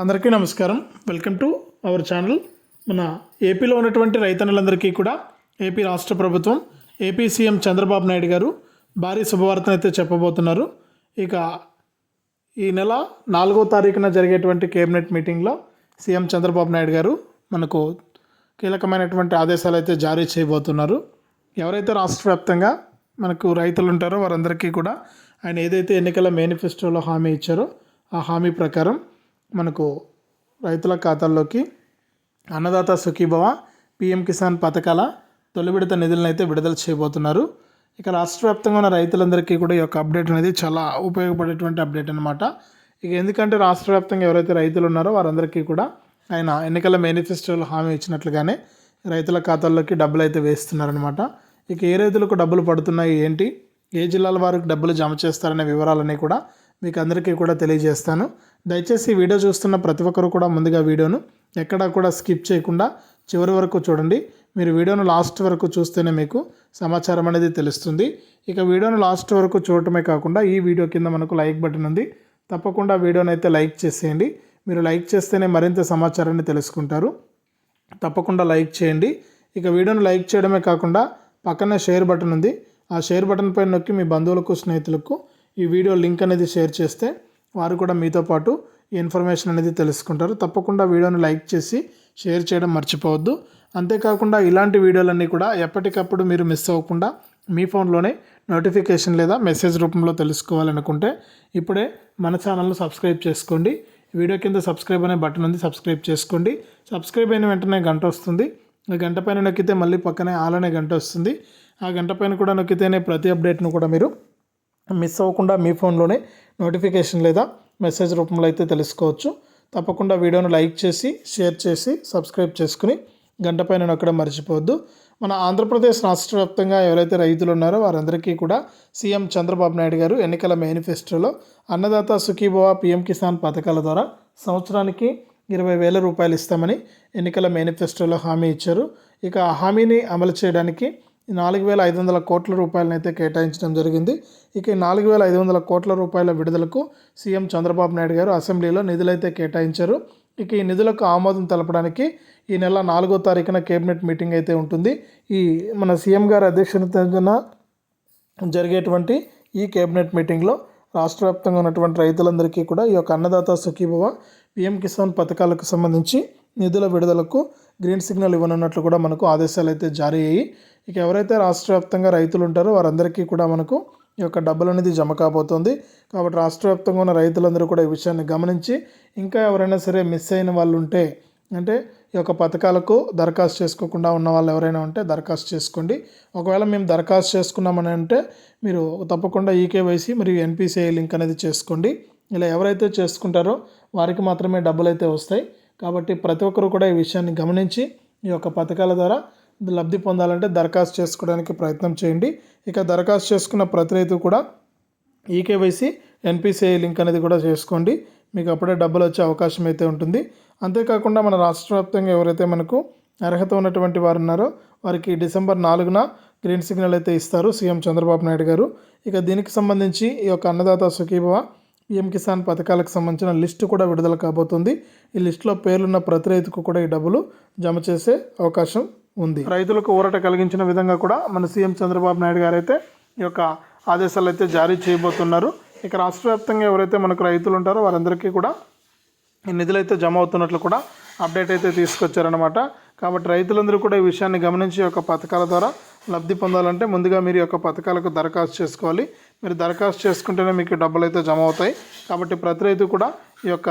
అందరికీ నమస్కారం. Welcome to our channel మన ఏపీలో ఉన్నటువంటి రైతన్నులందరికీ కూడా ఏపీ రాష్ట్ర ప్రభుత్వం ఏపీ సీఎం చంద్రబాబు నాయుడు గారు భారీ శుభవార్తను అయితే చెప్పబోతున్నారు. ఇక ఈ నెల నాలుగో తారీఖున జరిగేటువంటి కేబినెట్ మీటింగ్లో సీఎం చంద్రబాబు నాయుడు గారు మనకు కీలకమైనటువంటి ఆదేశాలు అయితే జారీ చేయబోతున్నారు. ఎవరైతే రాష్ట్ర వ్యాప్తంగా మనకు రైతులు ఉంటారో వారందరికీ కూడా ఆయన ఏదైతే ఎన్నికల మేనిఫెస్టోలో హామీ ఇచ్చారో ఆ హామీ ప్రకారం మనకు రైతుల ఖాతాల్లోకి అన్నదాత సుఖీభవ పిఎం కిసాన్ పథకాల తొలి విడత నిధులను అయితే విడుదల చేయబోతున్నారు. ఇక రాష్ట్ర వ్యాప్తంగా ఉన్న రైతులందరికీ కూడా ఈ యొక్క అప్డేట్ అనేది చాలా ఉపయోగపడేటువంటి అప్డేట్ అనమాట ఇక ఎందుకంటే రాష్ట్ర వ్యాప్తంగా ఎవరైతే రైతులు ఉన్నారో వారందరికీ కూడా ఆయన ఎన్నికల మేనిఫెస్టోలో హామీ ఇచ్చినట్లుగానే రైతుల ఖాతాల్లోకి డబ్బులు అయితే వేస్తున్నారనమాట ఇక ఏ రైతులకు డబ్బులు పడుతున్నాయి ఏంటి ఏ జిల్లాల వారికి డబ్బులు జమ చేస్తారనే వివరాలన్నీ కూడా మీకు అందరికీ కూడా తెలియజేస్తాను. దయచేసి వీడియో చూస్తున్న ప్రతి ఒక్కరు కూడా ముందుగా వీడియోను ఎక్కడా కూడా స్కిప్ చేయకుండా చివరి వరకు చూడండి. మీరు వీడియోను లాస్ట్ వరకు చూస్తేనే మీకు సమాచారం అనేది తెలుస్తుంది. ఇక వీడియోను లాస్ట్ వరకు చూడటమే కాకుండా ఈ వీడియో కింద మనకు లైక్ బటన్ ఉంది. తప్పకుండా వీడియోని అయితే లైక్ చేసేయండి. మీరు లైక్ చేస్తేనే మరింత సమాచారాన్ని తెలుసుకుంటారు. తప్పకుండా లైక్ చేయండి. ఇక వీడియోను లైక్ చేయడమే కాకుండా పక్కనే షేర్ బటన్ ఉంది. ఆ షేర్ బటన్ పైన నొక్కి మీ బంధువులకు స్నేహితులకు ఈ వీడియో లింక్ అనేది షేర్ చేస్తే వారు కూడా మీతో పాటు ఈ ఇన్ఫర్మేషన్ అనేది తెలుసుకుంటారు. తప్పకుండా వీడియోని లైక్ చేసి షేర్ చేయడం మర్చిపోవద్దు. అంతేకాకుండా ఇలాంటి వీడియోలన్నీ కూడా ఎప్పటికప్పుడు మీరు మిస్ అవ్వకుండా మీ ఫోన్లోనే నోటిఫికేషన్ లేదా మెసేజ్ రూపంలో తెలుసుకోవాలనుకుంటే ఇప్పుడే మన ఛానల్ను సబ్స్క్రైబ్ చేసుకోండి. వీడియో కింద సబ్స్క్రైబ్ అనే బటన్ ఉంది సబ్స్క్రైబ్ చేసుకోండి. సబ్స్క్రైబ్ అయిన వెంటనే గంట వస్తుంది. ఆ గంట పైన నొక్కితే మళ్ళీ పక్కనే ఆల్ అనే గంట వస్తుంది. ఆ గంట పైన కూడా నొక్కితేనే ప్రతి అప్డేట్ను కూడా మీరు మిస్ అవ్వకుండా మీ ఫోన్లోనే నోటిఫికేషన్ లేదా మెసేజ్ రూపంలో అయితే తెలుసుకోవచ్చు. తప్పకుండా వీడియోను లైక్ చేసి షేర్ చేసి సబ్స్క్రైబ్ చేసుకుని గంట పైన నొక్కడం మర్చిపోవద్దు. మన ఆంధ్రప్రదేశ్ రాష్ట్ర వ్యాప్తంగా ఎవరైతే రైతులు ఉన్నారో వారందరికీ కూడా సీఎం చంద్రబాబు నాయుడు గారు ఎన్నికల మేనిఫెస్టోలో అన్నదాత సుఖీభవ పిఎం కిసాన్ పథకాల ద్వారా సంవత్సరానికి ఇరవై వేల రూపాయలు ఇస్తామని ఎన్నికల మేనిఫెస్టోలో హామీ ఇచ్చారు. ఇక ఆ హామీని అమలు చేయడానికి నాలుగు వేల ఐదు వందల కోట్ల రూపాయలను అయితే కేటాయించడం జరిగింది. ఇక ఈ నాలుగు వేల ఐదు వందల కోట్ల రూపాయల విడుదలకు సీఎం చంద్రబాబు నాయుడు గారు అసెంబ్లీలో నిధులైతే కేటాయించారు. ఇక ఈ నిధులకు ఆమోదం తెలపడానికి ఈ నెల నాలుగో తారీఖున కేబినెట్ మీటింగ్ అయితే ఉంటుంది. ఈ మన సీఎం గారి అధ్యక్షతన జరిగేటువంటి ఈ కేబినెట్ మీటింగ్లో రాష్ట్ర వ్యాప్తంగా ఉన్నటువంటి రైతులందరికీ కూడా ఈ యొక్క అన్నదాత సుఖీభవ పిఎం కిసాన్ పథకాలకు సంబంధించి నిధుల విడుదలకు గ్రీన్ సిగ్నల్ ఇవ్వనున్నట్లు కూడా మనకు ఆదేశాలు అయితే జారీ అయ్యి ఇక ఎవరైతే రాష్ట్ర వ్యాప్తంగా రైతులు ఉంటారో వారందరికీ కూడా మనకు ఈ యొక్క డబ్బులు అనేది జమ కాబోతోంది. కాబట్టి రాష్ట్ర వ్యాప్తంగా ఉన్న రైతులందరూ కూడా ఈ విషయాన్ని గమనించి ఇంకా ఎవరైనా సరే మిస్ అయిన వాళ్ళు ఉంటే అంటే ఈ యొక్క పథకాలకు దరఖాస్తు చేసుకోకుండా ఉన్న వాళ్ళు ఎవరైనా ఉంటే దరఖాస్తు చేసుకోండి. ఒకవేళ మేము దరఖాస్తు చేసుకున్నామని అంటే మీరు తప్పకుండా ఈకేవైసీ మరియు ఎన్పిసిఐ లింక్ అనేది చేసుకోండి. ఇలా ఎవరైతే చేసుకుంటారో వారికి మాత్రమే డబ్బులు అయితే వస్తాయి. కాబట్టి ప్రతి ఒక్కరు కూడా ఈ విషయాన్ని గమనించి ఈ యొక్క పథకాల ద్వారా లబ్ధి పొందాలంటే దరఖాస్తు చేసుకోవడానికి ప్రయత్నం చేయండి. ఇక దరఖాస్తు చేసుకున్న ప్రతి రైతు కూడా ఈకేవైసీ ఎన్పిసిఐ లింక్ అనేది కూడా చేసుకోండి. మీకు అప్పుడే డబ్బులు వచ్చే అవకాశం అయితే ఉంటుంది. అంతేకాకుండా మన రాష్ట్ర వ్యాప్తంగా ఎవరైతే మనకు అర్హత ఉన్నటువంటి వారు ఉన్నారో వారికి డిసెంబర్ నాలుగున గ్రీన్ సిగ్నల్ అయితే ఇస్తారు సీఎం చంద్రబాబు నాయుడు గారు. ఇక దీనికి సంబంధించి ఈ యొక్క అన్నదాత సుఖీభవ పిఎం కిసాన్ పథకాలకు సంబంధించిన లిస్టు కూడా విడుదల కాబోతుంది. ఈ లిస్టులో పేర్లున్న ప్రతి రైతుకు కూడా ఈ డబ్బులు జమ చేసే అవకాశం ఉంది. రైతులకు ఊరట కలిగించిన విధంగా కూడా మన సీఎం చంద్రబాబు నాయుడు గారు అయితే ఈ యొక్క ఆదేశాలు అయితే జారీ చేయబోతున్నారు. ఇక రాష్ట్ర వ్యాప్తంగా ఎవరైతే మనకు రైతులు ఉంటారో వారందరికీ కూడా ఈ నిధులు అయితే జమ అవుతున్నట్లు కూడా అప్డేట్ అయితే తీసుకొచ్చారనమాట కాబట్టి రైతులందరూ కూడా ఈ విషయాన్ని గమనించి యొక్క పథకాల ద్వారా లబ్ధి పొందాలంటే ముందుగా మీరు ఈ యొక్క పథకాలకు దరఖాస్తు చేసుకోవాలి. మీరు దరఖాస్తు చేసుకుంటేనే మీకు డబ్బులు అయితే జమ అవుతాయి. కాబట్టి ప్రతి రైతు కూడా ఈ యొక్క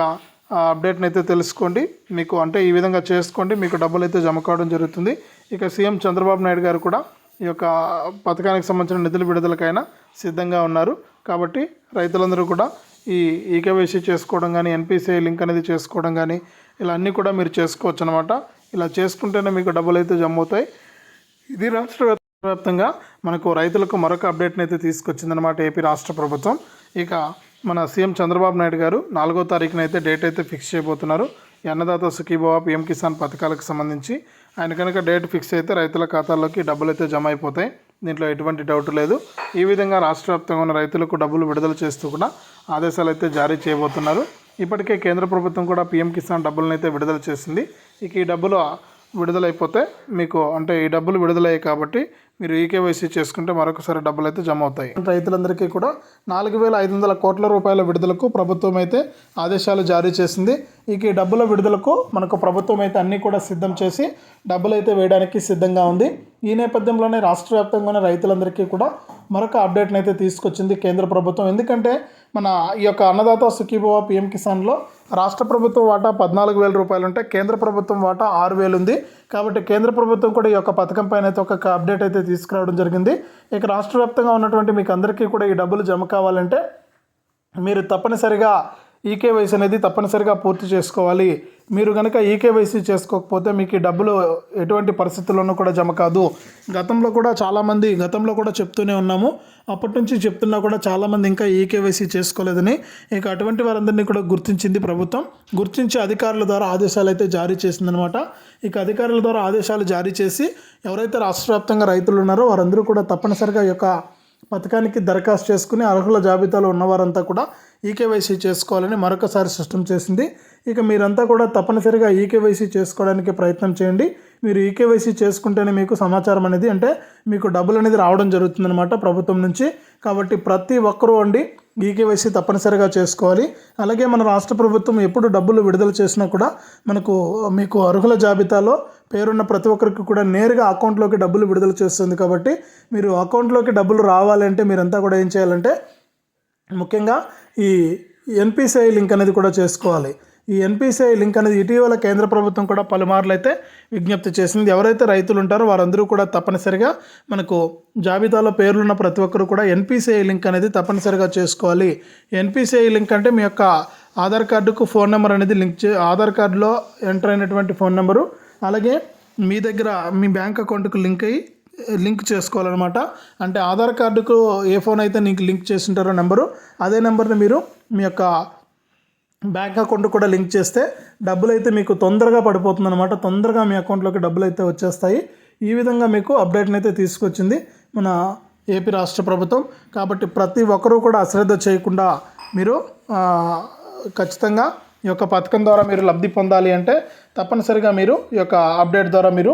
అప్డేట్ని అయితే తెలుసుకోండి. మీకు అంటే ఈ విధంగా చేసుకోండి. మీకు డబ్బులు అయితే జమ కావడం జరుగుతుంది. ఇక సీఎం చంద్రబాబు నాయుడు గారు కూడా ఈ యొక్క పథకానికి సంబంధించిన నిధుల విడుదలకైనా సిద్ధంగా ఉన్నారు. కాబట్టి రైతులందరూ కూడా ఈ ఈకేవైసీ చేసుకోవడం కానీ ఎన్పిసిఐ లింక్ అనేది చేసుకోవడం కానీ ఇలా అన్నీ కూడా మీరు చేసుకోవచ్చు అనమాట ఇలా చేసుకుంటేనే మీకు డబ్బులు అయితే జమ అవుతాయి. ఇది రాష్ట్ర వ్యాప్తంగా మనకు రైతులకు మరొక అప్డేట్ని అయితే తీసుకొచ్చిందనమాట ఏపీ రాష్ట్ర ప్రభుత్వం. ఇక మన సీఎం చంద్రబాబు నాయుడు గారు నాలుగో తారీఖున అయితే డేట్ అయితే ఫిక్స్ చేయబోతున్నారు. అన్నదాత సుఖీభవ పిఎం కిసాన్ పథకాలకు సంబంధించి ఆయన కనుక డేట్ ఫిక్స్ అయితే రైతుల ఖాతాల్లోకి డబ్బులు అయితే జమ అయిపోతాయి. దీంట్లో ఎటువంటి డౌట్ లేదు. ఈ విధంగా రాష్ట్ర వ్యాప్తంగా ఉన్న రైతులకు డబ్బులు విడుదల చేస్తూ కూడా ఆదేశాలు అయితే జారీ చేయబోతున్నారు. ఇప్పటికే కేంద్ర ప్రభుత్వం కూడా పీఎం కిసాన్ డబ్బులను అయితే విడుదల చేసింది. ఇక ఈ డబ్బులు విడుదలైపోతే మీకు అంటే ఈ డబ్బులు విడుదలయ్యాయి కాబట్టి మీరు ఈకేవైసీ చేసుకుంటే మరొకసారి డబ్బులు అయితే జమ అవుతాయి రైతులందరికీ కూడా నాలుగు వేల ఐదు వందల కోట్ల రూపాయల విడుదలకు ప్రభుత్వం అయితే ఆదేశాలు జారీ చేసింది. ఇక ఈ డబ్బుల విడుదలకు మనకు ప్రభుత్వం అయితే అన్నీ కూడా సిద్ధం చేసి డబ్బులు అయితే వేయడానికి సిద్ధంగా ఉంది. ఈ నేపథ్యంలోనే రాష్ట్ర వ్యాప్తంగానే రైతులందరికీ కూడా మరొక అప్డేట్ని అయితే తీసుకొచ్చింది కేంద్ర ప్రభుత్వం. ఎందుకంటే మన ఈ యొక్క అన్నదాత సుఖీభవ పిఎం కిసాన్లో రాష్ట్ర ప్రభుత్వం వాటా పద్నాలుగు వేల రూపాయలు ఉంటే కేంద్ర ప్రభుత్వం వాటా ఆరు వేలు ఉంది. కాబట్టి కేంద్ర ప్రభుత్వం కూడా ఈ యొక్క పథకం పైన అయితే ఒక అప్డేట్ అయితే తీసుకురావడం జరిగింది. ఇక రాష్ట్ర వ్యాప్తంగా ఉన్నటువంటి మీకు అందరికీ కూడా ఈ డబ్బులు జమ కావాలంటే మీరు తప్పనిసరిగా ఈకేవైసీ అనేది తప్పనిసరిగా పూర్తి చేసుకోవాలి. మీరు కనుక ఈకేవైసీ చేసుకోకపోతే మీకు డబ్బులు ఎటువంటి పరిస్థితుల్లోనూ కూడా జమ కాదు. గతంలో కూడా చాలామంది గతంలో కూడా చెప్తూనే ఉన్నాము. అప్పటి నుంచి చెప్తున్నా కూడా చాలామంది ఇంకా ఈకేవైసీ చేసుకోలేదని. ఇక అటువంటి వారందరినీ కూడా గుర్తించింది ప్రభుత్వం. గుర్తించి అధికారుల ద్వారా ఆదేశాలు అయితే జారీ చేసిందనమాట. ఇక అధికారుల ద్వారా ఆదేశాలు జారీ చేసి ఎవరైతే రాష్ట్ర వ్యాప్తంగా రైతులు ఉన్నారో వారందరూ కూడా తప్పనిసరిగా ఈ యొక్క పథకానికి దరఖాస్తు చేసుకుని అర్హుల జాబితాలో ఉన్నవారంతా కూడా ఈకేవైసీ చేసుకోవాలని మరొకసారి స్పష్టం చేసింది. ఇక మీరంతా కూడా తప్పనిసరిగా ఈకేవైసీ చేసుకోవడానికి ప్రయత్నం చేయండి. మీరు ఈకేవైసీ చేసుకుంటేనే మీకు సమాచారం అనేది అంటే మీకు డబ్బులు అనేది రావడం జరుగుతుందన్నమాట ప్రభుత్వం నుంచి. కాబట్టి ప్రతి ఒక్కరూ అండి ఈకేవైసీ తప్పనిసరిగా చేసుకోవాలి. అలాగే మన రాష్ట్ర ప్రభుత్వం ఎప్పుడు డబ్బులు విడుదల చేసినా కూడా మనకు మీకు అర్హుల జాబితాలో పేరున్న ప్రతి ఒక్కరికి కూడా నేరుగా అకౌంట్లోకి డబ్బులు విడుదల చేస్తుంది. కాబట్టి మీరు అకౌంట్లోకి డబ్బులు రావాలంటే మీరంతా కూడా ఏం చేయాలంటే ముఖ్యంగా ఈ ఎన్పిసిఐ లింక్ అనేది కూడా చేసుకోవాలి. ఈ ఎన్పిసిఐ లింక్ అనేది ఇటీవల కేంద్ర ప్రభుత్వం కూడా పలుమార్లు అయితే విజ్ఞప్తి చేసింది. ఎవరైతే రైతులు ఉంటారో వారందరూ కూడా తప్పనిసరిగా మనకు జాబితాలో పేర్లున్న ప్రతి ఒక్కరు కూడా ఎన్పిసిఐ లింక్ అనేది తప్పనిసరిగా చేసుకోవాలి. ఎన్పిసిఐ లింక్ అంటే మీ యొక్క ఆధార్ కార్డుకు ఫోన్ నెంబర్ అనేది లింక్ చే ఆధార్ కార్డులో ఎంటర్ అయినటువంటి ఫోన్ నెంబరు అలాగే మీ దగ్గర మీ బ్యాంక్ అకౌంట్కు లింక్ అయ్యి లింక్ చేసుకోవాలన్నమాట. అంటే ఆధార్ కార్డుకు ఏ ఫోన్ అయితే నీకు లింక్ చేసింటారో నెంబరు అదే నెంబర్ని మీరు మీ యొక్క బ్యాంక్ అకౌంట్ కూడా లింక్ చేస్తే డబ్బులు అయితే మీకు తొందరగా పడిపోతుంది అనమాట తొందరగా మీ అకౌంట్లోకి డబ్బులు అయితే వచ్చేస్తాయి. ఈ విధంగా మీకు అప్డేట్ని అయితే తీసుకొచ్చింది మన ఏపీ రాష్ట్ర ప్రభుత్వం. కాబట్టి ప్రతి ఒక్కరూ కూడా అశ్రద్ధ చేయకుండా మీరు ఖచ్చితంగా ఈ యొక్క పథకం ద్వారా మీరు లబ్ధి పొందాలి అంటే తప్పనిసరిగా మీరు ఈ యొక్క అప్డేట్ ద్వారా మీరు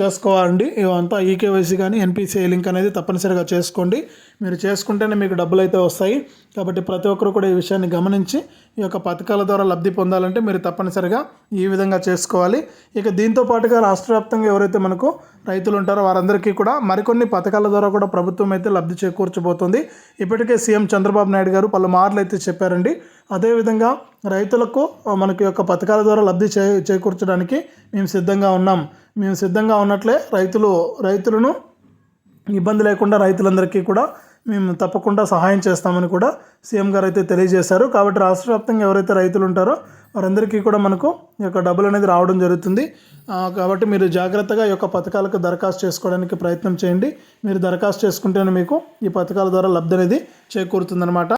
చేసుకోవాలండి. ఇవంతా ఈకేవైసీ కానీ ఎన్పిసిఐ లింక్ అనేది తప్పనిసరిగా చేసుకోండి. మీరు చేసుకుంటేనే మీకు డబ్బులు అయితే వస్తాయి. కాబట్టి ప్రతి ఒక్కరు కూడా ఈ విషయాన్ని గమనించి ఈ యొక్క పథకాల ద్వారా లబ్ధి పొందాలంటే మీరు తప్పనిసరిగా ఈ విధంగా చేసుకోవాలి. ఇక దీంతో పాటుగా రాష్ట్ర వ్యాప్తంగా ఎవరైతే మనకు రైతులు ఉంటారో వారందరికీ కూడా మరికొన్ని పథకాల ద్వారా కూడా ప్రభుత్వం అయితే లబ్ధి చేకూర్చబోతుంది. ఇప్పటికే సీఎం చంద్రబాబు నాయుడు గారు పలుమార్లు అయితే చెప్పారండి. అదేవిధంగా రైతులకు మనకి యొక్క పథకాల ద్వారా లబ్ధి చే చేకూర్చడానికి మేము సిద్ధంగా ఉన్నాం. మేము సిద్ధంగా ఉన్నట్లే రైతులు రైతులను ఇబ్బంది లేకుండా రైతులందరికీ కూడా మేము తప్పకుండా సహాయం చేస్తామని కూడా సీఎం గారు అయితే తెలియజేశారు. కాబట్టి రాష్ట్ర వ్యాప్తంగా ఎవరైతే రైతులు ఉంటారో వారందరికీ కూడా మనకు ఈ యొక్క డబ్బులు అనేది రావడం జరుగుతుంది. కాబట్టి మీరు జాగ్రత్తగా ఈ యొక్క పథకాలకు దరఖాస్తు చేసుకోవడానికి ప్రయత్నం చేయండి. మీరు దరఖాస్తు చేసుకుంటేనే మీకు ఈ పథకాల ద్వారా లబ్ధి అనేది చేకూరుతుందన్నమాట.